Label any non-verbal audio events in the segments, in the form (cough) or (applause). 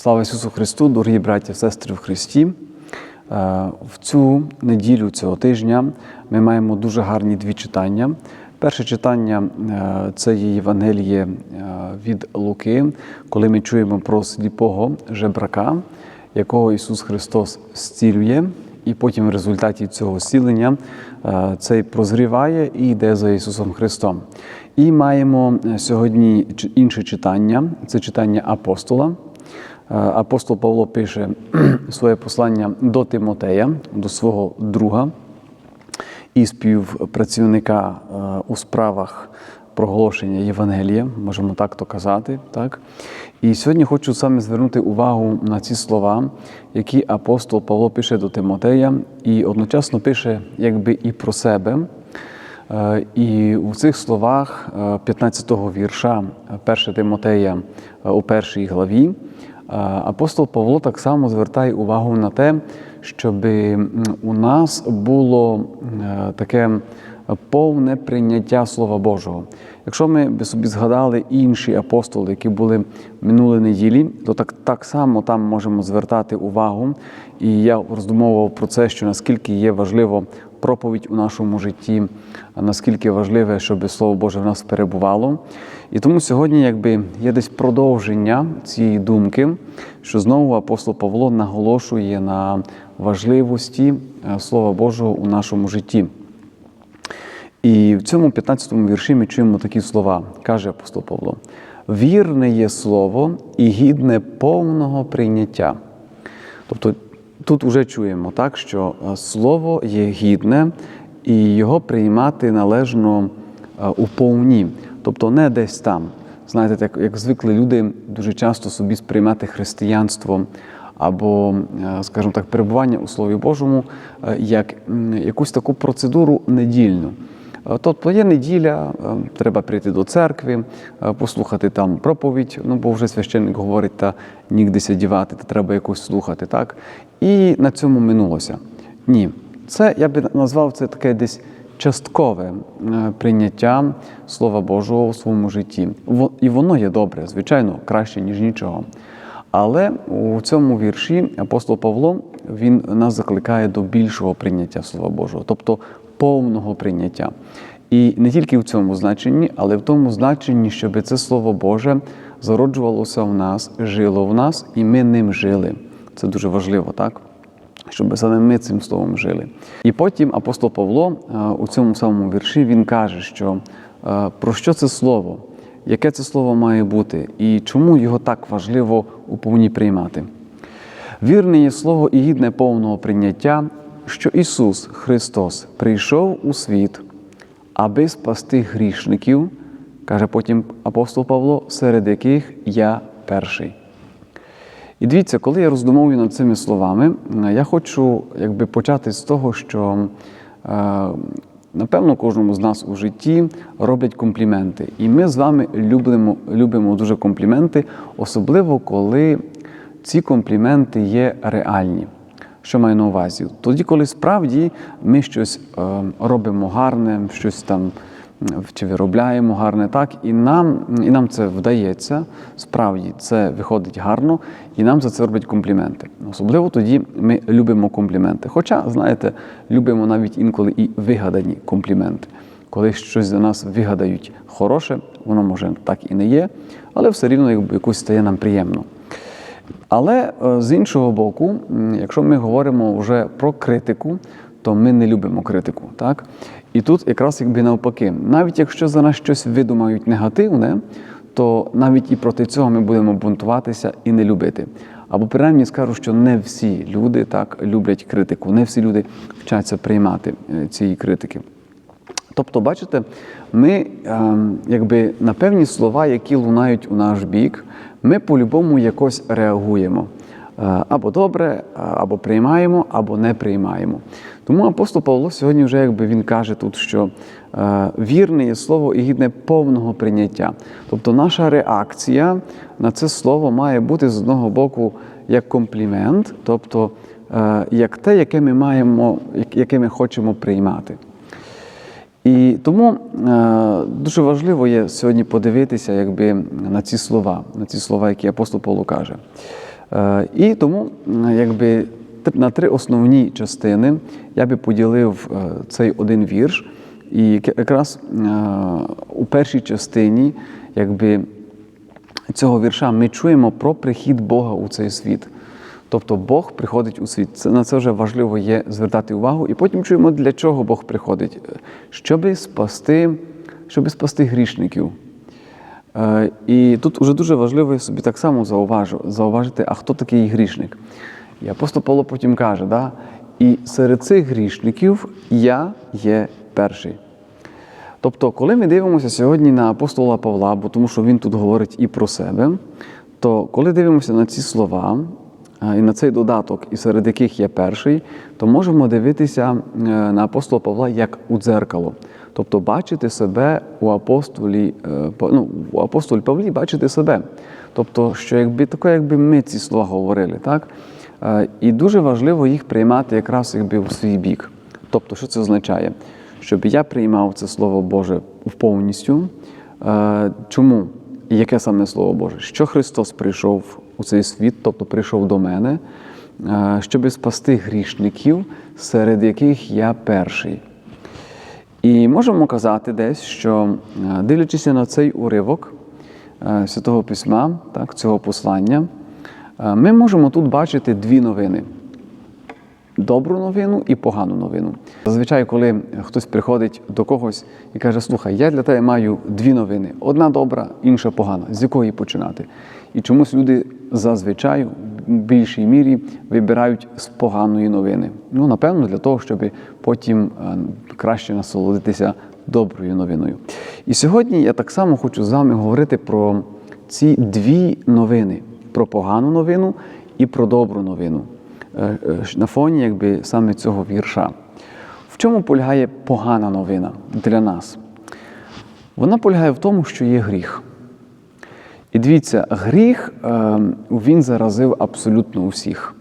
Слава Ісусу Христу, дорогі браті сестри в Христі. Е, В цю неділю цього тижня ми маємо дуже гарні дві читання. Перше читання е, це є Євангеліє е, від Луки, коли ми чуємо про сліпого жебрака, якого Ісус Христос зцілює, і потім в результаті цього зцілення цей прозріває і йде за Ісусом Христом. І маємо сьогодні інше читання це читання апостола. Е, Апостол Павло пише (clears throat) своє послання до Тимотея, до свого друга і співпрацівника е, у справах проголошення Євангелія, можемо так то казати. Так? І сьогодні хочу саме звернути увагу на ці слова, які апостол Павло пише до Тимотея, і одночасно пише якби і про себе. Е, І у цих словах 15-го вірша 1 Тимотея у першій главі апостол Павло так само звертає увагу на те, щоб у нас було таке повне прийняття Слова Божого. Якщо ми би собі згадали інші апостоли, які були минулої неділі, то так, так само там можемо звертати увагу. І я роздумовував про це, що наскільки є важливо проповідь у нашому житті, наскільки важливе, щоб Слово Боже в нас перебувало. І тому сьогодні, якби є десь продовження цієї думки, що знову апостол Павло наголошує на важливості е, Слова Божого у нашому житті. І в цьому 15-му вірші ми чуємо такі слова, каже апостол Павло: вірне є слово і гідне повного прийняття. Тобто тут вже чуємо так, що е, слово є гідне і його приймати належно е, у повні, тобто не десь там. Знаєте, так як звикли люди дуже часто собі сприймати християнство або, е, скажімо так, перебування у Слові Божому як якусь таку процедуру недільну. Е, Тобто є неділя, е, треба прийти до церкви, е, послухати там проповідь, ну бо вже священник говорить, та нігдеся дівати, та треба якось слухати, так? І на цьому минулося. Ні, це я би назвав це таке десь часткове е, прийняття Слова Божого у своєму житті. І воно є добре, звичайно, краще, ніж нічого. Але у цьому вірші апостол Павло він нас закликає до більшого прийняття Слова Божого, тобто повного прийняття. І не тільки в цьому значенні, але в тому значенні, щоб це Слово Боже зароджувалося в нас, жило в нас, і ми ним жили. Це дуже важливо, так? Щоб саме ми цим словом жили. І потім апостол Павло е, у цьому самому вірші він каже, що е, про що це слово, яке це слово має бути, і чому його так важливо у повні приймати. Вірне є слово і гідне повного прийняття, що Ісус Христос прийшов у світ, аби спасти грішників, каже потім апостол Павло, серед яких я перший. І дивіться, коли я роздумовую над цими словами, е, я хочу якби, почати з того, що е, напевно кожному з нас у житті роблять компліменти. І ми з вами любимо, любимо дуже компліменти, особливо коли ці компліменти є реальні. Що маю на увазі? Тоді, коли справді ми щось е, робимо гарне, щось там чи виробляємо гарне, так, і нам, і нам це вдається, справді це виходить гарно, і нам за це роблять компліменти. Особливо тоді ми любимо компліменти. Хоча, знаєте, любимо навіть інколи і вигадані компліменти. Коли щось за нас вигадають хороше, воно може так і не є, але все рівно якось стає нам приємно. Але е, з іншого боку, якщо ми говоримо вже про критику, то ми не любимо критику. Так? І тут якраз якби навпаки, навіть якщо за нас щось видумають негативне, то навіть і проти цього ми будемо бунтуватися і не любити. Або принаймні скажу, що не всі люди так люблять критику, не всі люди вчаться приймати е, цієї критики. Тобто, бачите, ми ем, якби на певні слова, які лунають у наш бік, ми по-любому якось реагуємо. Е, Або добре, або приймаємо, або не приймаємо. Тому апостол Павло сьогодні вже якби він каже тут, що е, вірне є слово і гідне повного прийняття. Тобто наша реакція на це слово має бути з одного боку як комплімент, тобто е, як те, яке ми маємо, яке ми хочемо приймати. І тому е, дуже важливо є сьогодні подивитися якби, на ці слова, на ці слова, які апостол Павло каже. Е, І тому якби на три основні частини я би поділив е, цей один вірш. І якраз е, у першій частині, якби цього вірша, ми чуємо про прихід Бога у цей світ. Тобто Бог приходить у світ. Це, на це вже важливо є звертати увагу. І потім чуємо, для чого Бог приходить, щоби спасти, щоби спасти грішників. Е, І тут вже дуже важливо собі так само зауважу, зауважити, а хто такий грішник. І апостол Павло потім каже, да? і серед цих грішників я є перший. Тобто, коли ми дивимося сьогодні на апостола Павла, бо тому що він тут говорить і про себе, то коли дивимося на ці слова і на цей додаток, і серед яких є перший, то можемо дивитися е, на апостола Павла як у дзеркало. Тобто бачити себе у апостолі, е, ну, у апостолі Павлі бачити себе. Тобто, що якби таке, якби ми ці слова говорили, так? Е, І дуже важливо їх приймати якраз якби у свій бік. Тобто, що це означає? Щоб я приймав це Слово Боже повністю. Чому? Яке саме Слово Боже? Що Христос прийшов у цей світ, тобто прийшов до мене, е, щоб спасти грішників, серед яких я перший. І можемо казати десь, що е, дивлячись на цей уривок е, Святого Письма, так, цього послання, ми можемо тут бачити дві новини добру новину і погану новину. Зазвичай, коли хтось приходить до когось і каже: Слухай, я для тебе маю дві новини: одна добра, інша погана. З якої починати? І чомусь люди зазвичай в більшій мірі вибирають з поганої новини. Ну, напевно, для того, щоб потім е, краще насолодитися доброю новиною. І сьогодні я так само хочу з вами говорити про ці дві новини: про погану новину і про добру новину на фоні якби, саме цього вірша. В чому полягає погана новина для нас? Вона полягає в тому, що є гріх. І дивіться, гріх е, він заразив абсолютно усіх.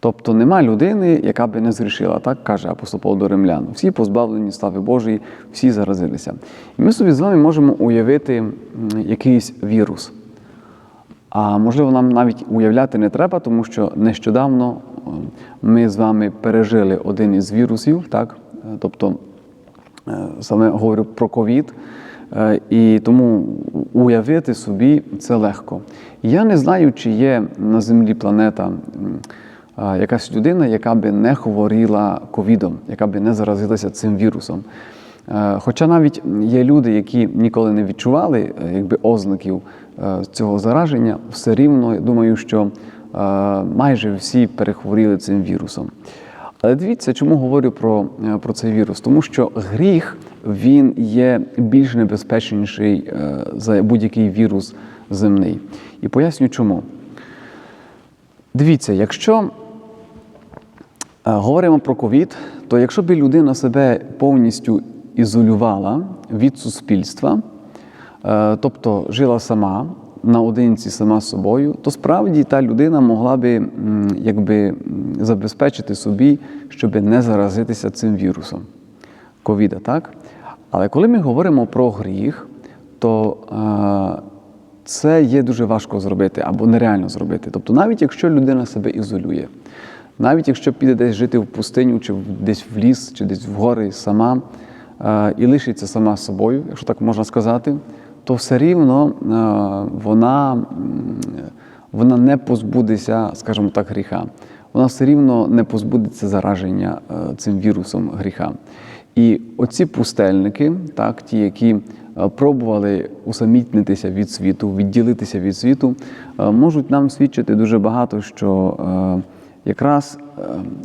Тобто нема людини, яка би не згрішила, так каже апостол Павло до римлян. Всі позбавлені слави Божої, всі заразилися. І ми собі з вами можемо уявити якийсь вірус. А можливо, нам навіть уявляти не треба, тому що нещодавно е, ми з вами пережили один із вірусів, так? Е, тобто е, саме говорю про ковід. І тому уявити собі це легко. Я не знаю, чи є на землі планета якась людина, яка би не хворіла ковідом, яка би не заразилася цим вірусом. Е, Хоча навіть є люди, які ніколи не відчували е, якби, ознаків е, цього зараження, все рівно я думаю, що майже всі перехворіли цим вірусом. Але дивіться, чому говорю про, про цей вірус? Тому що гріх він є більш небезпечніший за будь-який вірус земний. І поясню чому. Дивіться, якщо говоримо про ковід, то якщо б людина себе повністю ізолювала від суспільства, е, тобто жила сама наодинці сама собою, то справді та людина могла би якби, забезпечити собі, щоб не заразитися цим вірусом ковіда, так? Але коли ми говоримо про гріх, то е, це є дуже важко зробити або нереально зробити. Тобто, навіть якщо людина себе ізолює, навіть якщо піде десь жити в пустиню, чи десь в ліс, чи десь в гори сама і лишиться сама собою, якщо так можна сказати, то все рівно е, вона, вона не позбудеться, скажімо так, гріха. Вона все рівно не позбудеться зараження е, цим вірусом гріха. І оці пустельники, так, ті, які е, пробували усамітнитися від світу, відділитися від світу, можуть нам свідчити дуже багато, що якраз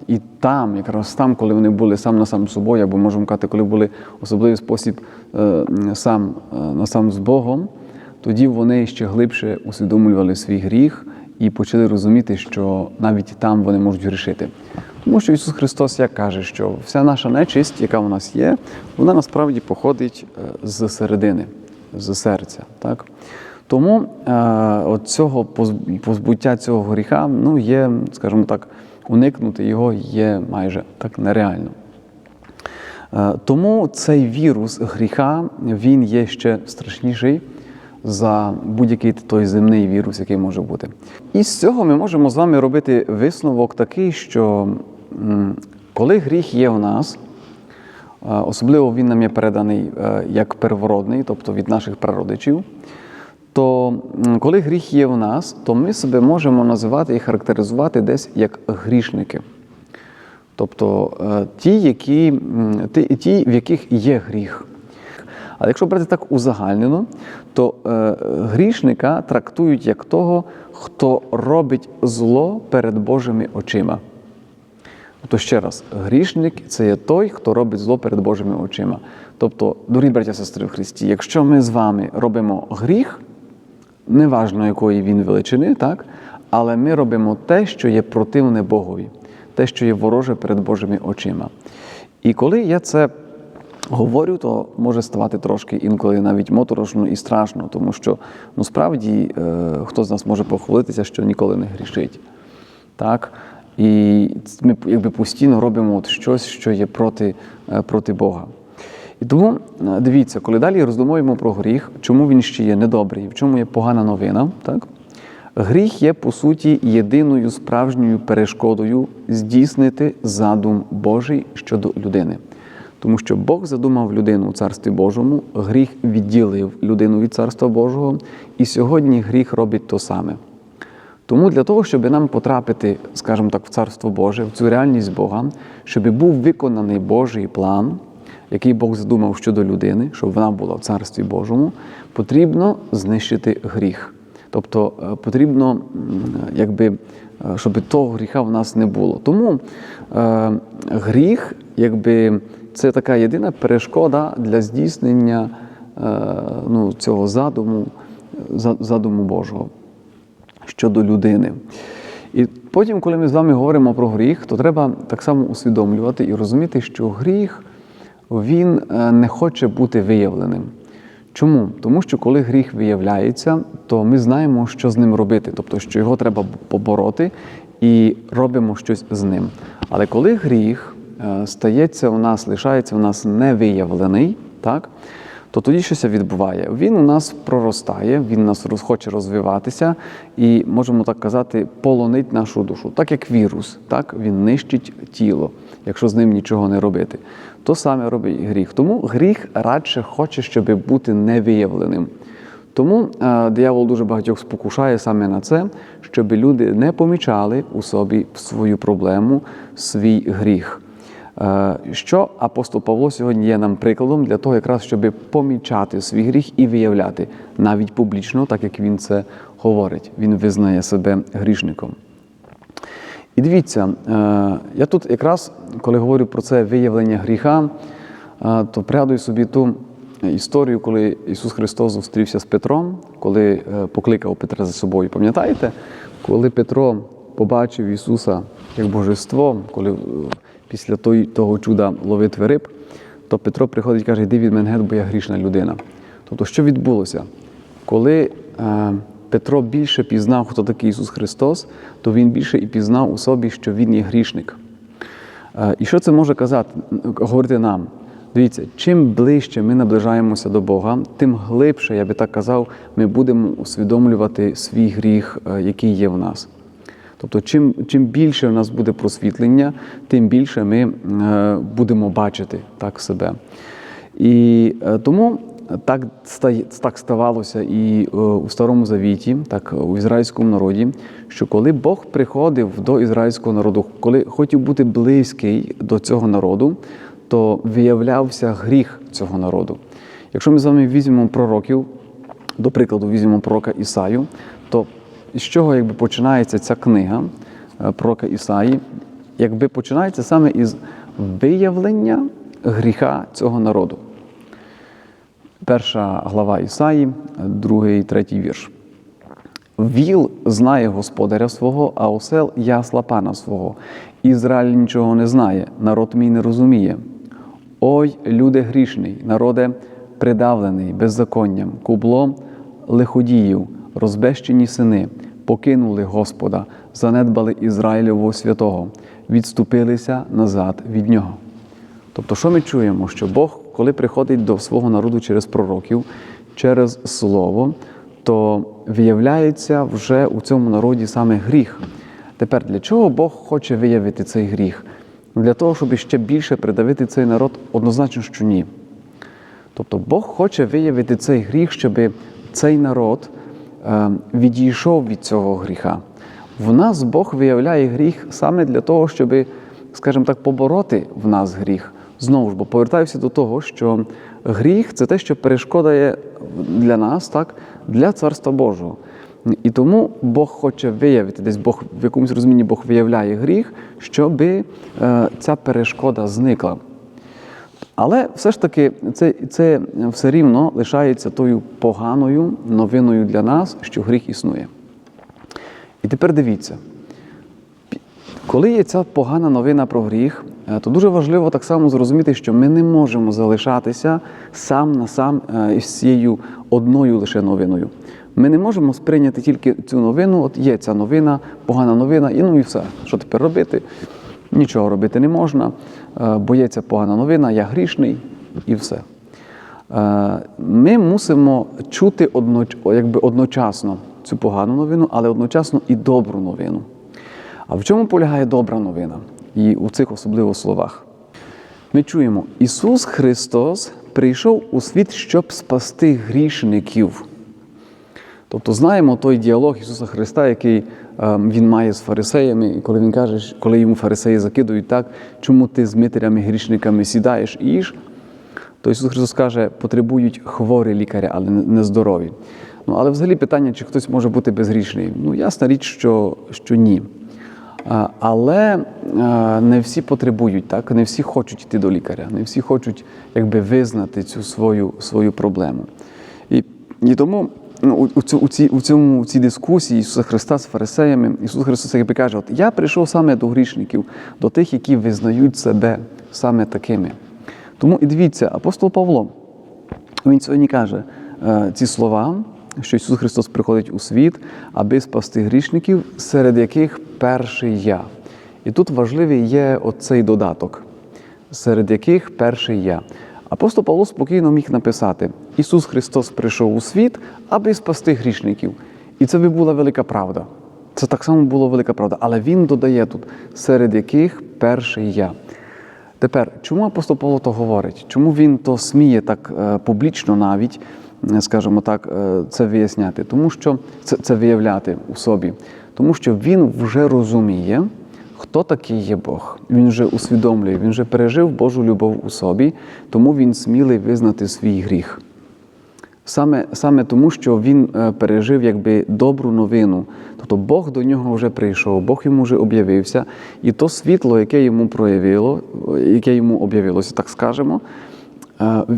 і там, якраз там, коли вони були сам на сам з собою, або можемо казати, коли були особливий спосіб е, сам е, на сам з Богом, тоді вони ще глибше усвідомлювали свій гріх і почали розуміти, що навіть там вони можуть грішити. Тому що Ісус Христос як каже, що вся наша нечисть, яка у нас є, вона насправді походить е, з середини, з серця. Так? Тому е, от цього позбуття цього гріха ну, є, скажімо так, уникнути його є майже так нереально. Е, Тому цей вірус гріха він є ще страшніший за будь-який той земний вірус, який може бути. І з цього ми можемо з вами робити висновок такий, що коли гріх є в нас, е, особливо він нам є переданий е, як первородний, тобто від наших прародичів, то коли гріх є в нас, то ми себе можемо називати і характеризувати десь як грішники. Тобто е, ті, які, ті, в яких є гріх. Але якщо брати так узагальнено, то е, грішника трактують як того, хто робить зло перед Божими очима. Тобто, ще раз, грішник це є той, хто робить зло перед Божими очима. Тобто, дорогі браття сестри в Христі, якщо ми з вами робимо гріх, неважно якої він величини, так? але ми робимо те, що є противне Богові, те, що є вороже перед Божими очима. І коли я це говорю, то може ставати трошки інколи навіть моторошно і страшно, тому що ну, справді е, хто з нас може похвалитися, що ніколи не грішить. Так? І ми якби постійно робимо от щось, що є проти, е, проти Бога. І тому е, дивіться, коли далі роздумуємо про гріх, чому він ще є недобрий, в чому є погана новина, так? Гріх є, по суті, єдиною справжньою перешкодою здійснити задум Божий щодо людини. Тому що Бог задумав людину у Царстві Божому, гріх відділив людину від Царства Божого, і сьогодні гріх робить то саме. Тому для того, щоб нам потрапити, скажімо так, в Царство Боже, в цю реальність Бога, щоб був виконаний Божий план, який Бог задумав щодо людини, щоб вона була в Царстві Божому, потрібно знищити гріх. Тобто е, потрібно, якби, е, щоб того гріха в нас не було. Тому е, гріх, якби, це така єдина перешкода для здійснення е, ну, цього задуму, задуму Божого щодо людини. І потім, коли ми з вами говоримо про гріх, то треба так само усвідомлювати і розуміти, що гріх він е, не хоче бути виявленим. Чому? Тому що коли гріх виявляється, то ми знаємо, що з ним робити, тобто, що його треба побороти і робимо щось з ним. Але коли гріх е, стається у нас, лишається у нас невиявлений, так? то тоді щось відбуває. Він у нас проростає, він нас хоче розвиватися і, можемо так казати, полонить нашу душу, так як вірус, так? він нищить тіло, якщо з ним нічого не робити. То саме робить гріх. Тому гріх радше хоче, щоб бути невиявленим. Тому е, диявол дуже багатьох спокушає саме на це, щоб люди не помічали у собі свою проблему, свій гріх. Е, Що апостол Павло сьогодні є нам прикладом для того, якраз щоб помічати свій гріх і виявляти навіть публічно, так як він це говорить. Він визнає себе грішником. І дивіться, е, я тут якраз, коли говорю про це виявлення гріха, е, то пригадую собі ту історію, коли Ісус Христос зустрівся з Петром, коли е, покликав Петра за собою. Пам'ятаєте, коли Петро побачив Ісуса як божество, коли після того чуда ловити риб, то Петро приходить і каже, йди від мене, бо я грішна людина. Тобто, що відбулося? Коли Петро більше пізнав, хто такий Ісус Христос, то він більше і пізнав у собі, що Він є грішник. Е, І що це може казати, говорити нам? Дивіться, чим ближче ми наближаємося до Бога, тим глибше, я би так казав, ми будемо усвідомлювати свій гріх, е, який є в нас. Тобто, чим, чим більше в нас буде просвітлення, тим більше ми е, будемо бачити так себе. І тому так, так ставалося і е, у Старому Завіті, так у ізраїльському народі, що коли Бог приходив до ізраїльського народу, коли хотів бути близький до цього народу, то виявлявся гріх цього народу. Якщо ми з вами візьмемо пророків, до прикладу, візьмемо пророка Ісаю, то з чого якби починається ця книга е, пророка Ісаї, якби починається саме із виявлення гріха цього народу. Перша глава Ісаї, другий, третій вірш. Віл знає господаря свого, а осел ясла пана свого. Ізраїль нічого не знає, народ мій не розуміє. Ой, люде грішний, народе придавлений беззаконням, кубло лиходіїв, розбещені сини, покинули Господа, занедбали Ізраїлевого святого, відступилися назад від нього. Тобто, що ми чуємо? Що Бог, коли приходить до свого народу через пророків, через слово, то виявляється вже у цьому народі саме гріх. Тепер для чого Бог хоче виявити цей гріх? Для того, щоб ще більше придавити цей народ, однозначно, що ні. Тобто Бог хоче виявити цей гріх, щоб цей народ е, відійшов від цього гріха. В нас Бог виявляє гріх саме для того, щоб, скажімо так, побороти в нас гріх. Знову ж бо повертаюся до того, що гріх це те, що перешкодає для нас, так, для Царства Божого. І тому Бог хоче виявити, десь Бог в якомусь розумінні Бог виявляє гріх, щоб е, ця перешкода зникла. Але все ж таки це, це все рівно лишається тою поганою новиною для нас, що гріх існує. І тепер дивіться, коли є ця погана новина про гріх, то дуже важливо так само зрозуміти, що ми не можемо залишатися сам на сам е, із цією одною лише новиною. Ми не можемо сприйняти тільки цю новину, от є ця новина, погана новина, і ну і все. Що тепер робити? Нічого робити не можна, е, бо є ця погана новина, я грішний і все. Е, Ми мусимо чути якби одночасно цю погану новину, але одночасно і добру новину. А в чому полягає добра новина? І у цих особливо словах. Ми чуємо, Ісус Христос прийшов у світ, щоб спасти грішників. Тобто знаємо той діалог Ісуса Христа, який е, Він має з фарисеями, і коли Він каже, коли йому фарисеї закидують так, чому ти з митарями, грішниками сідаєш і їш, то Ісус Христос каже, потребують хворі лікаря, але не здорові. Ну, але взагалі питання, чи хтось може бути безгрішний. Ну, ясна річ, що, що ні. Але не всі потребують, так? не всі хочуть йти до лікаря, не всі хочуть якби, визнати цю свою, свою проблему. І, і тому ну, у, у, цій, у, цьому, у цій дискусії Ісуса Христа з фарисеями, Ісус Христос якби каже, от я прийшов саме до грішників, до тих, які визнають себе саме такими. Тому і дивіться, апостол Павло, він сьогодні каже е, ці слова, що Ісус Христос приходить у світ, аби спасти грішників, серед яких перший я. І тут важливий є оцей додаток, серед яких перший я. Апостол Павло спокійно міг написати: Ісус Христос прийшов у світ, аби спасти грішників. І це би була велика правда. Це так само була велика правда. Але він додає тут, серед яких перший я. Тепер, чому апостол Павло то говорить? Чому він то сміє так е, публічно навіть, скажімо так, е, це виясняти? Тому що це, це виявляти у собі. Тому що він вже розуміє, хто такий є Бог. Він вже усвідомлює, він вже пережив Божу любов у собі, тому він смілий визнати свій гріх. Саме, саме тому, що він е, пережив якби добру новину. Тобто Бог до нього вже прийшов, Бог йому вже об'явився, і то світло, яке йому проявило, е, яке йому об'явилося, так скажемо,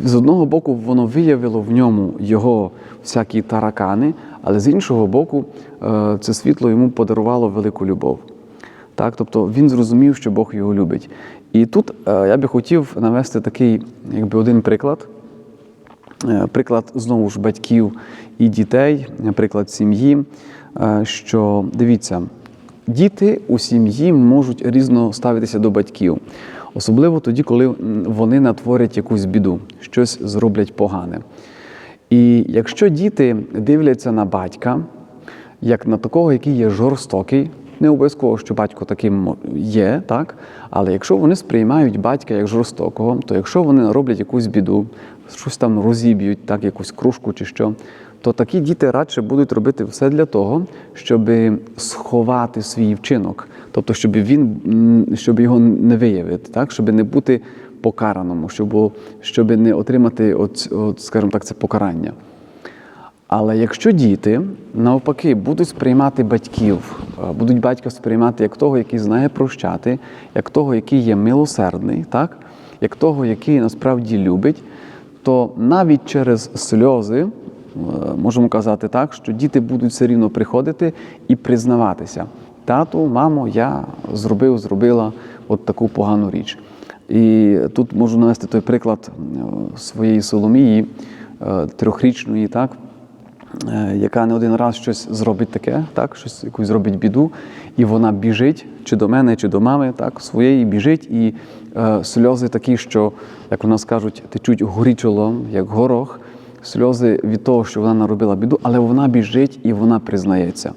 з одного боку, воно виявило в ньому його всякі таракани, але з іншого боку, е, це світло йому подарувало велику любов. Так, тобто він зрозумів, що Бог його любить. І тут е, я би хотів навести такий, якби один приклад. Е, Приклад знову ж батьків і дітей, е, приклад сім'ї. е, Що дивіться, діти у сім'ї можуть різно ставитися до батьків, особливо тоді, коли вони натворять якусь біду, щось зроблять погане. І якщо діти дивляться на батька, як на такого, який є жорстокий, не обов'язково, що батько таким є, так? але якщо вони сприймають батька як жорстокого, то якщо вони роблять якусь біду, щось там розіб'ють, так, якусь кружку чи що, то такі діти радше будуть робити все для того, щоб сховати свій вчинок, тобто, щоб він щоб його не виявити, так? щоб не бути покараному, щоб, щоб не отримати, от, от, скажімо так, це покарання. Але якщо діти навпаки будуть сприймати батьків, е, будуть батька сприймати як того, який знає прощати, як того, який є милосердний, так? як того, який насправді любить, то навіть через сльози можемо казати так, що діти будуть все рівно приходити і признаватися. Тату, мамо, я зробив, зробила от таку погану річ. І тут можу навести той приклад е, своєї Соломії, е, трьохрічної, так, е, яка не один раз щось зробить таке, так, щось якусь зробить біду, і вона біжить чи до мене, чи до мами, так, своєї біжить, і е, сльози такі, що, як у нас кажуть, течуть горічолом, як горох, сльози від того, що вона наробила біду, але вона біжить і вона признається.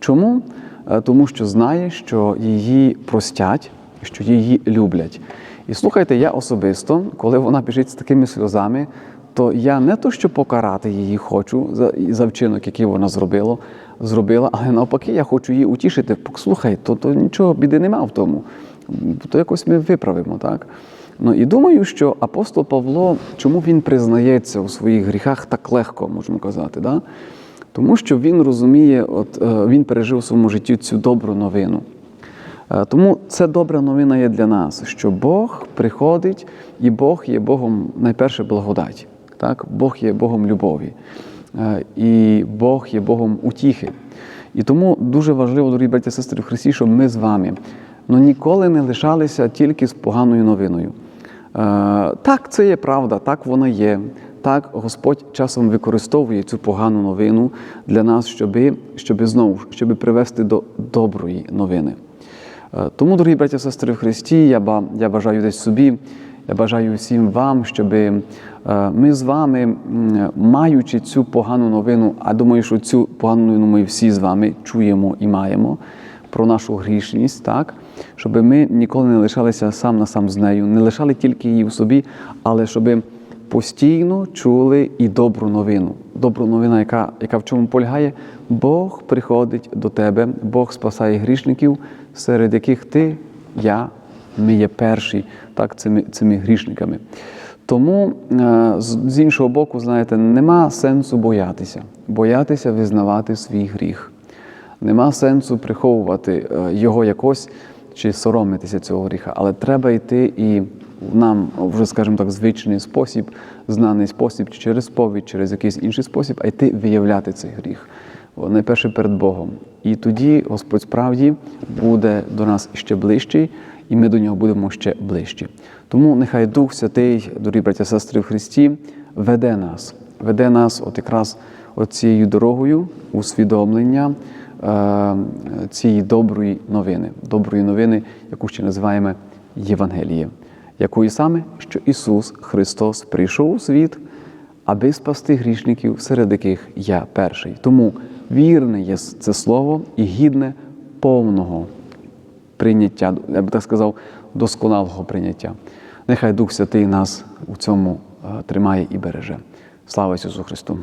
Чому? Е, Тому що знає, що її простять, що її люблять. І слухайте, я особисто, коли вона біжить з такими сльозами, то я не то, що покарати її хочу за, за вчинок, який вона зробила, зробила, але навпаки, я хочу її утішити. Слухай, то, то нічого біди нема в тому. То якось ми виправимо, так? Ну і думаю, що апостол Павло, чому він признається у своїх гріхах так легко, можемо казати, да? тому що він розуміє, от е, він пережив у своєму житті цю добру новину. Е, Тому це добра новина є для нас, що Бог приходить, і Бог є Богом найперше благодаті. Так? Бог є Богом любові, Е, і Бог є Богом утіхи. І тому дуже важливо, дорогі браті і сестри в Христі, щоб ми з вами ну, ніколи не лишалися тільки з поганою новиною. Е, Так, це є правда, так воно є. Так, Господь часом використовує цю погану новину для нас, щоби, щоби знову щоби привести до доброї новини. Е, Тому, дорогі браті і сестри в Христі, я, я бажаю десь собі, я бажаю всім вам, щоб ми з вами, маючи цю погану новину, а думаю, що цю погану новину ми всі з вами чуємо і маємо про нашу грішність, так, щоб ми ніколи не лишалися сам на сам з нею, не лишали тільки її в собі, але щоб постійно чули і добру новину. Добру новина, яка, яка в чому полягає, Бог приходить до тебе, Бог спасає грішників, серед яких ти, я, ми є перші, так, цими, цими грішниками. Тому е, з з іншого боку, знаєте, нема сенсу боятися, боятися визнавати свій гріх. Нема сенсу приховувати е, його якось чи соромитися цього гріха, але треба йти і нам вже, скажімо так, звичний спосіб, знаний спосіб, чи через сповідь, через якийсь інший спосіб, а йти виявляти цей гріх. Найперше перед Богом. І тоді Господь справді буде до нас ще ближчий, і ми до нього будемо ще ближчі. Тому нехай Дух Святий, дорогі браття сестри в Христі, веде нас, веде нас от якраз оцією дорогою усвідомлення цієї доброї новини, доброї новини, яку ще називаємо Євангелієм, якою саме, що Ісус Христос прийшов у світ, аби спасти грішників, серед яких я перший. Тому вірне є це слово і гідне повного прийняття, я би так сказав, досконалого прийняття. Нехай Дух Святий нас у цьому е, тримає і береже. Слава Ісусу Христу!